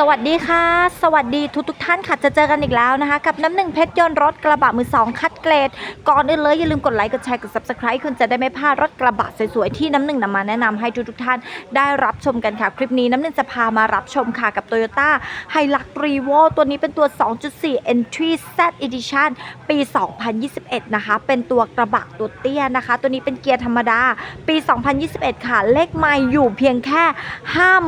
สวัสดีค่ะ สวัสดีทุกทุกท่านค่ะจะเจอกันอีกแล้วนะคะ กับน้ำหนึ่งเพชรยนต์รถกระบะมือสองคัดเกรด ก่อนอื่นเลยอย่าลืมกดไลค์กดแชร์กด subscribe คุณจะได้ไม่พลาดรถกระบะสวยๆที่น้ำหนึ่งนำมาแนะนำให้ทุกทุกท่านได้รับชมกันค่ะ คลิปนี้น้ำหนึ่งจะพามารับชมค่ะกับ Toyota h i l u x r e v o ตัวนี้เป็นตัว 2.4 Entry Z Edition ปี 2021 นะคะ เป็นตัวกระบะตัวเตี้ยนะคะ ตัวนี้เป็นเกียร์ธรรมดาปี 2021 ค่ะเลขไม่อยู่เพียงแค่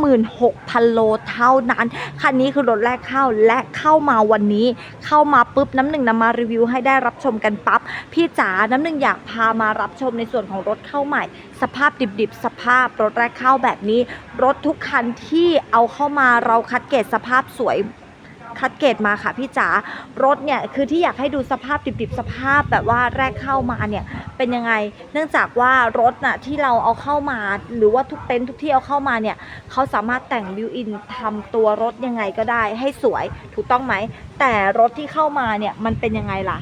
56,000โลเท่านั้นคันนี้คือรถแรกเข้าและเข้ามาวันนี้ เข้ามาปุ๊บน้ำหนึ่งนำมารีวิวให้ได้รับชมกันปั๊บพี่จ๋าน้ำหนึ่งอยากพามารับชมในส่วนของรถเข้าใหม่ สภาพดิบๆ สภาพรถแรกเข้าแบบนี้ รถทุกคันที่เอาเข้ามาเราคัดเกรดสภาพสวย คัดเกรดมาค่ะพี่จ๋ารถเนี่ยคือที่อยากให้ดูสภาพดิบๆสภาพแบบว่าแรกเข้ามาเนี่ยเป็นยังไง เนื่องจากว่ารถน่ะที่เราเอาเข้ามา หรือว่าทุกเต็นท์ทุกที่เอาเข้ามาเนี่ยเขาสามารถแต่งบิวอินทำตัวรถยังไงก็ได้ให้สวยถูกต้องไหม แต่รถที่เข้ามาเนี่ยมันเป็นยังไงล่ะ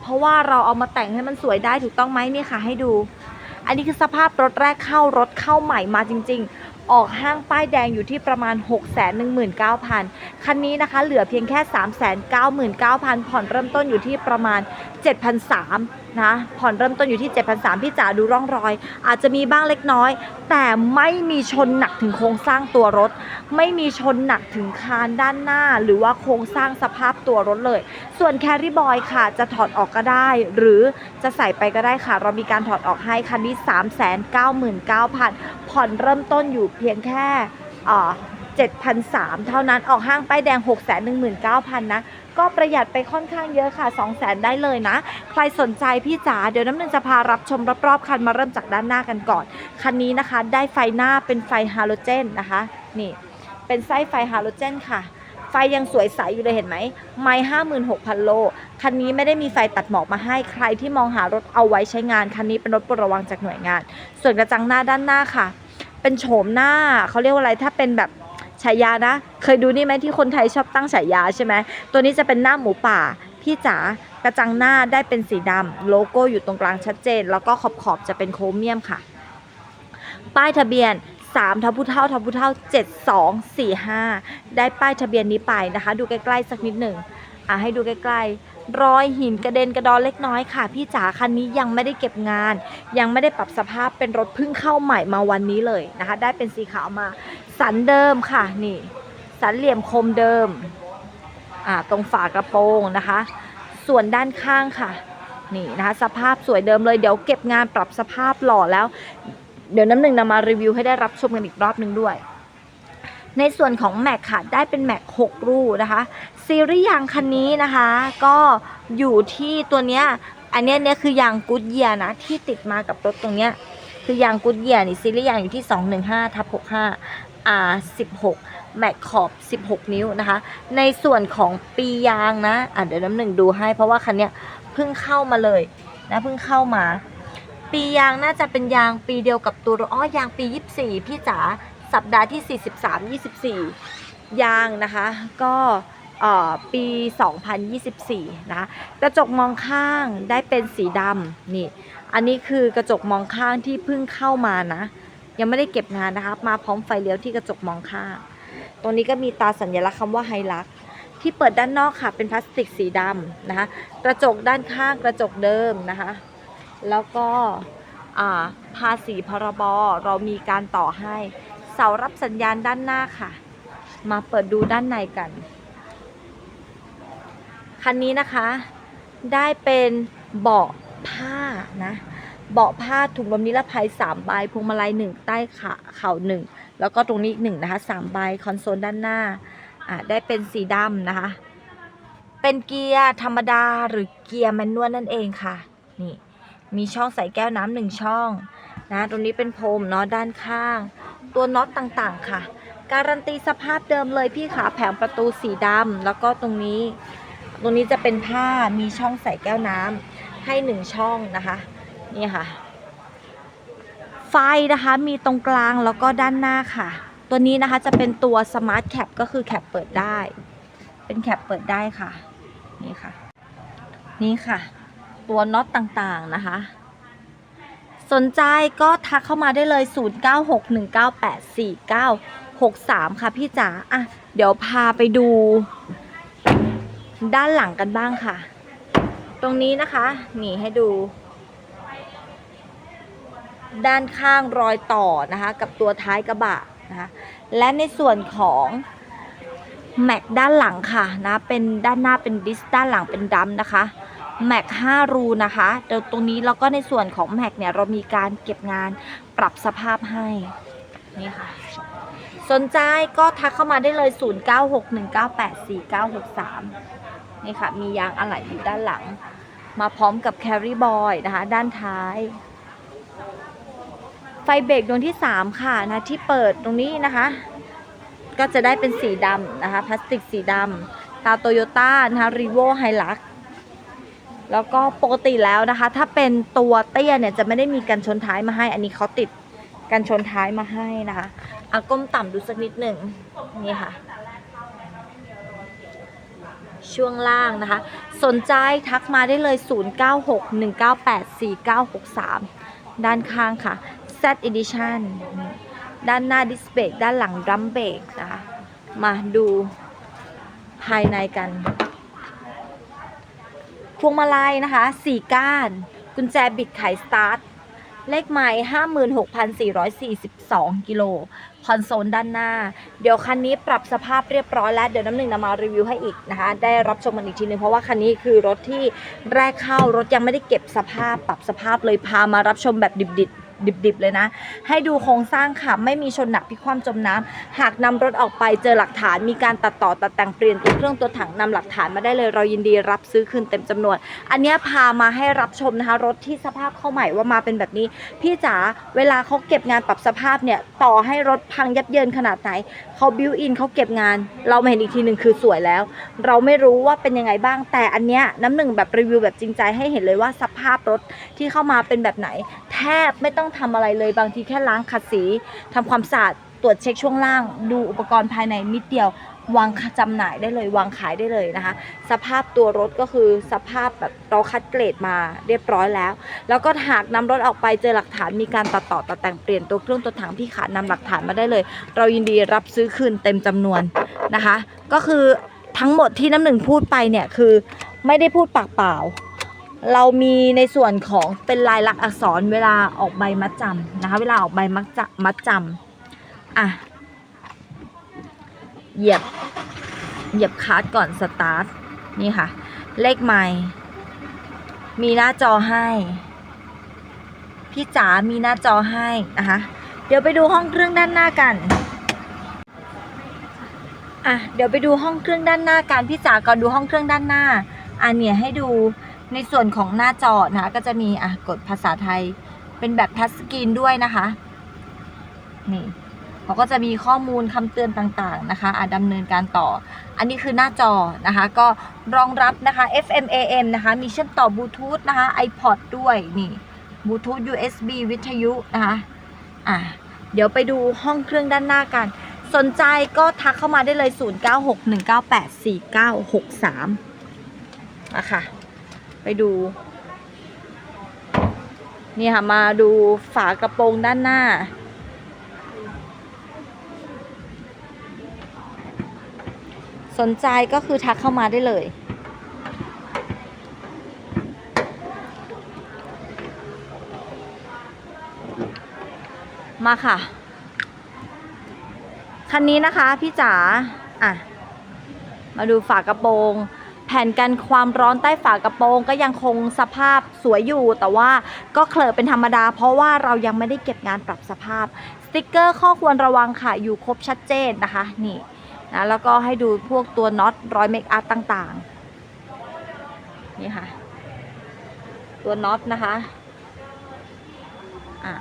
เพราะว่าเราเอามาแต่งให้มันสวยได้ถูกต้องไหมนี่ค่ะให้ดู อันนี้คือสภาพรถแรกเข้ารถเข้าใหม่มาจริง ๆ ออกห้างป้ายแดงอยู่ที่ประมาณ 6 1 9 0 0 0 คันนี้นะคะเหลือเพียงแค่ 3 9 9 0 0 0 ผ่อนเริ่มต้นอยู่ที่ประมาณ 7,300นะผ่อนเริ่มต้นอยู่ที่ 7,300พี่จ๋าดูร่องรอย อาจจะมีบ้างเล็กน้อย แต่ไม่มีชนหนักถึงโครงสร้างตัวรถ ไม่มีชนหนักถึงคานด้านหน้า หรือว่าโครงสร้างสภาพตัวรถเลย ส่วนแคริบอยค่ะ จะถอดออกก็ได้ หรือจะใส่ไปก็ได้ค่ะ เรามีการถอดออกให้คันนี้ 399,000ผ่อนเริ่มต้นอยู่เพียงแค่ 7,300เท่านั้นออกห้างป้ายแดง 619,000 นะ ก็ประหยัดไปค่อนข้างเยอะค่ะ 200,000 ได้เลยนะ ใครสนใจพี่จ๋าเดี๋ยวน้ำหนึ่งจะพารับชมรอบๆคันมาเริ่มจากด้านหน้ากันก่อน คันนี้นะคะได้ไฟหน้าเป็นไฟฮาโลเจนนะคะ นี่ เป็นไส้ไฟฮาโลเจนค่ะไฟยังสวยใสอยู่เลยเห็นไหม ไม่ห้าหมื่นหกพันโล คันนี้ไม่ได้มีไฟตัดหมอกมาให้ใครที่มองหารถเอาไว้ใช้งาน คันนี้เป็นรถปรดระวังจากหน่วยงาน ส่วนกระจังหน้าด้านหน้าค่ะ เป็นโฉมหน้าเขาเรียกว่าอะไรถ้าเป็นแบบ ฉายานะ เคยดูนี่ไหมที่คนไทยชอบตั้งฉายาใช่ไหมตัวนี้จะเป็นหน้าหมูป่า พี่จ๋ากระจังหน้าได้เป็นสีดำโลโก้อยู่ตรงกลางชัดเจน แล้วก็ขอบขอบๆจะเป็นโครเมียมค่ะ ป้ายทะเบียน3ทับพุเท่าทับผู้เท่า 7245 ได้ป้ายทะเบียนนี้ไปนะคะ ดูใกล้ ๆ สักนิดหนึ่งอะให้ดูใกล้ ๆ รอยหินกระเด็นกระดอนเล็กน้อยค่ะ พี่จ๋าคันนี้ยังไม่ได้เก็บงาน ยังไม่ได้ปรับสภาพเป็นรถเพิ่งเข้าใหม่มาวันนี้เลยนะคะ ได้เป็นสีขาวมา สันเดิมค่ะนี่สันเหลี่ยมคมเดิมอ่าตรงฝากระโปรงนะคะ ส่วนด้านข้างค่ะนี่นะคะ สภาพสวยเดิมเลยเดี๋ยวเก็บงานปรับสภาพหล่อแล้ว เดี๋ยวน้ำหนึ่งนำมารีวิวให้ได้รับชมกันอีกรอบหนึ่งด้วยในส่วนของแม็กค่ะ ได้เป็นแม็ก6รูนะคะ ซีรีส์ยางคันนี้นะคะ ก็อยู่ที่ตัวเนี้ยอันเนี้ยเนี้ยคือยางกูดเยียนะที่ติดมากับรถตรงเนี้ยคือยางกูดเยียนี่ซีรีส์ยางอยู่ที่ 215ทับ65 R 16แม็กขอบ 16 นิ้วนะคะ ในส่วนของปียางนะอะเดี๋ยวน้ำหนึ่งดูให้ เพราะว่าคันเนี้ยเพิ่งเข้ามาเลยนะเพิ่งเข้ามา ปียางน่าจะเป็นยางปีเดียวกับตัวรถอ้อยางปี 24 พี่จ๋าสัปดาห์ที่ 43 24 ยางนะคะ ก็ ปี 2024 นะกระจกมองข้างได้เป็นสีดำนี่ อันนี้คือกระจกมองข้างที่เพิ่งเข้ามานะ ยังไม่ได้เก็บงานนะคะมาพร้อมไฟเลี้ยวที่กระจกมองข้าง ตรงนี้ก็มีตาสัญลักษณ์คำว่าไฮลักที่เปิดด้านนอกค่ะเป็นพลาสติกสีดำนะคะกระจกด้านข้างกระจกเดิมนะคะ แล้วก็อ่าภาษีพรบเรามีการต่อให้ เสารับสัญญาณด้านหน้าค่ะ มาเปิดดูด้านในกัน คันนี้นะคะได้เป็นเบาะผ้านะเบาะผ้าถุงลมนิรภัย3ใบพวงมาลัย1ใต้ขาเข่าหนึ่งแล้วก็ตรงนี้อีกหนึ่งนะคะ3ใบคอนโซลด้านหน้าอ่าได้เป็นสีดำนะคะ เป็นเกียร์ธรรมดาหรือเกียร์แมนนวลนั่นเองค่ะนี่มีช่องใส่แก้วน้ำหนึ่งช่องนะตรงนี้เป็นพรมเนาะด้านข้าง ตัวน็อตต่างๆค่ะ การันตีสภาพเดิมเลยพี่ขาแผงประตูสีดำแล้วก็ตรงนี้ ตรงนี้จะเป็นผ้ามีช่องใส่แก้วน้ำให้หนึ่งช่องนะคะ นี่ค่ะ ไฟนะคะมีตรงกลางแล้วก็ด้านหน้าค่ะ ตัวนี้นะคะจะเป็นตัว Smart Cap ก็คือแคปเปิดได้ เป็นแคปเปิดได้ค่ะ นี่ค่ะ นี่ค่ะ ตัวน็อตต่างๆนะคะ สนใจก็ทักเข้ามาได้เลย 0961984963 ค่ะพี่จ๋าอะ เดี๋ยวพาไปดู ด้านหลังกันบ้างค่ะ ตรงนี้นะคะนี่ให้ดู ด้านข้างรอยต่อนะคะ กับตัวท้ายกระบะนะคะและในส่วนของแม็กด้านหลังค่ะนะเป็นด้านหน้าเป็นดิสด้านหลังเป็นดัมนะคะแม็ก5รูนะคะเดี๋ยวตรงนี้แล้วก็ในส่วนของแม็กเนี่ยเรามีการเก็บงานปรับสภาพให้นี่ค่ะสนใจก็ทักเข้ามาได้เลย 0961984963 นี่ค่ะ มียางอะไหล่อยู่ด้านหลัง มาพร้อมกับแคริบอยนะคะ ด้านท้าย ไฟเบรกดวงที่ 3 ค่ะนะที่เปิดตรงนี้นะคะ ก็จะได้เป็นสีดำนะคะ พลาสติกสีดำตาโตโยต้านะคะรีโวไฮลักแล้วก็ปกติแล้วนะคะ ถ้าเป็นตัวเตี้ยเนี่ยจะไม่ได้มีกันชนท้ายมาให้ อันนี้เขาติดกันชนท้ายมาให้นะคะเอาก้มต่ำดูสักนิดหนึ่งนี่ค่ะ ช่วงล่างนะคะ สนใจทักมาได้เลย 0961984963 ด้านข้างค่ะ Z Edition ด้านหน้าดิสเบรกด้านหลังดรัมเบรกนะคะ มาดูภายในกันพวงมาลัยนะคะ 4 ก้าน กุญแจบิดไขสตาร์ท เลขไม้56,442 กิโล คอนโซลด้านหน้า เดี๋ยวคันนี้ปรับสภาพเรียบร้อยแล้ว เดี๋ยวน้ำหนึ่งนำมารีวิวให้อีกนะคะ ได้รับชมกันอีกทีนึง เพราะว่าคันนี้คือรถที่แรกเข้ารถยังไม่ได้เก็บสภาพปรับสภาพเลยพามารับชมแบบดิบๆ ดิบๆเลยนะ ให้ดูโครงสร้างค่ะ ไม่มีชนหนักพิกความจมน้ำหากนำรถออกไปเจอหลักฐาน มีการตัดต่อตัดแต่งเปลี่ยนตัวเครื่องตัวถังนำหลักฐานมาได้เลยเรายินดีรับซื้อคืนเต็มจำนวน อันนี้พามาให้รับชมนะคะ รถที่สภาพเข้าใหม่ว่ามาเป็นแบบนี้ พี่จ๋าเวลาเขาเก็บงานปรับสภาพเนี่ยต่อให้รถพังยับเยินขนาดไหนเขาบิวอินเขาเก็บงาน เรามาเห็นอีกทีหนึ่งคือสวยแล้ว เราไม่รู้ว่าเป็นยังไงบ้าง แต่อันเนี้ยน้ำหนึ่งแบบรีวิวแบบจริงใจให้เห็นเลยว่าสภาพรถที่เข้ามาเป็นแบบไหน ทบไม่ต้องทำอะไรเลยบางทีแค่ล้างขัดสีทำความสะอาดตรวจเช็คช่วงล่าง ดูอุปกรณ์ภายในนิดเดียววางจำหน่ายได้เลยวางขายได้เลยนะคะ สภาพตัวรถก็คือสภาพแบบเราคัดเกรดมาเรียบร้อยแล้ว แล้วก็หากนำรถออกไปเจอหลักฐานมีการตัดต่อตัดแต่งเปลี่ยนตัวเครื่องตัวถังพี่ขานำหลักฐานมาได้เลย เรายินดีรับซื้อคืนเต็มจำนวนนะคะ ก็คือทั้งหมดที่น้ำหนึ่งพูดไปเนี่ยคือไม่ได้พูดปากเปล่า เรามีในส่วนของเป็นลายลักษณ์อักษรเวลาออกใบมัดจำนะคะ เวลาออกใบมัดจำมัดจำอะ เหยียบ เหยียบคาร์ดก่อนสตาร์ท นี่ค่ะ เลขไมล์มีหน้าจอให้ พี่จ๋ามีหน้าจอให้นะคะ เดี๋ยวไปดูห้องเครื่องด้านหน้ากัน อะ เดี๋ยวไปดูห้องเครื่องด้านหน้ากัน พี่จ๋าก่อนดูห้องเครื่องด้านหน้า อะเนี่ยให้ดู ในส่วนของหน้าจอนะคะก็จะมีอะกดภาษาไทย เป็นแบบทัชสกรีนด้วยนะคะนี่เขาก็จะมีข้อมูลคำเตือนต่างๆนะคะอะดำเนินการต่อ อันนี้คือหน้าจอนะคะ ก็รองรับนะคะ FM AM นะคะ มีเชื่อมต่อบลูทูธนะคะ iPod ด้วยนี่บลูทูธ USB วิทยุนะคะอะเดี๋ยวไปดูห้องเครื่องด้านหน้ากัน สนใจก็ทักเข้ามาได้เลย 0961984963นะคะ ดู นี่ค่ะ มาดูฝากระโปรงด้านหน้า สนใจก็คือทักเข้ามาได้เลย มาค่ะ คันนี้นะคะพี่จ๋าอะ มาดูฝากระโปรง แผ่นกันความร้อนใต้ฝากระโปรงก็ยังคงสภาพสวยอยู่ แต่ว่าก็เคลอเป็นธรรมดา เพราะว่าเรายังไม่ได้เก็บงานปรับสภาพ สติกเกอร์ข้อควรระวังค่ะ อยู่ครบชัดเจนนะคะนี่นะแล้วก็ให้ดูพวกตัวน็อตรอยเมคอัพต่างๆ นี่ค่ะ ตัวน็อตนะคะอ่า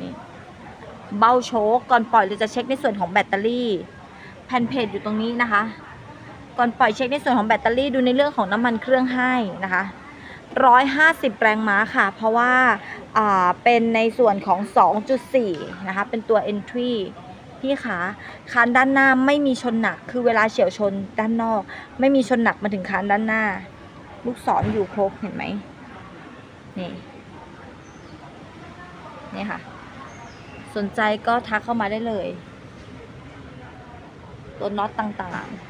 นี่เบ้าโชคก่อนปล่อยเราจะเช็คในส่วนของแบตเตอรี่ แผ่นเพจอยู่ตรงนี้นะคะ ก่อนปล่อยเช็คในส่วนของแบตเตอรี่ดูในเรื่องของน้ำมันเครื่องให้นะคะ150 แรงม้าค่ะ เพราะว่าเป็นในส่วนของ 2.4 นะคะ เป็นตัว entry พี่ขาคานด้านหน้าไม่มีชนหนัก คือเวลาเฉียวชนด้านนอก ไม่มีชนหนักมาถึงคานด้านหน้า ลูกศรออยู่ครบเห็นไหมนี่นี่ค่ะ สนใจก็ทักเข้ามาได้เลย ตัวน็อตต่างๆ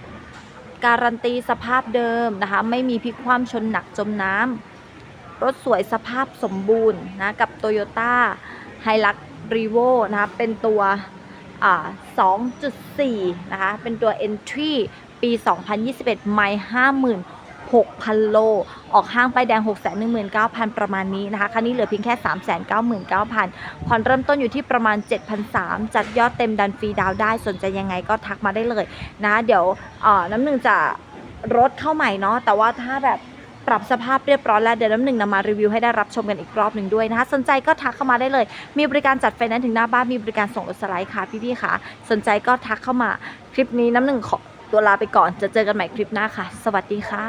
การันตีสภาพเดิมนะคะ ไม่มีพลิกคว่ำชนหนักจมน้ำรถสวยสภาพสมบูรณ์นะกับ Toyota h i l u x r e v o นะคะ เป็นตัว 2.4 นะคะ เป็นตัว Entry ปี 2021 ไม่ 6,000 โล ออกห้างไปแดง 619,000 ประมาณนี้นะคะ คันนี้เหลือเพียงแค่ 399,000 ผ่อนเริ่มต้นอยู่ที่ประมาณ 7,300 จัดยอดเต็มดันฟรีดาวได้ สนใจยังไงก็ทักมาได้เลยนะ เดี๋ยวเอ่อน้ำหนึ่งจะรถเข้าใหม่เนาะ แต่ว่าถ้าแบบปรับสภาพเรียบร้อยแล้วเดี๋ยวน้ำหนึ่งนำมารีวิวให้ได้รับชมกันอีกรอบหนึ่งด้วยนะคะ สนใจก็ทักเข้ามาได้เลย มีบริการจัดไฟแนนซ์ถึงหน้าบ้านมีบริการส่งรถสไลด์ค่ะพี่ๆค่ะ สนใจก็ทักเข้ามาคลิปนี้น้ำหนึ่งขอ ตัวลาไปก่อนจะเจอกันใหม่คลิปหน้าค่ะ สวัสดีค่ะ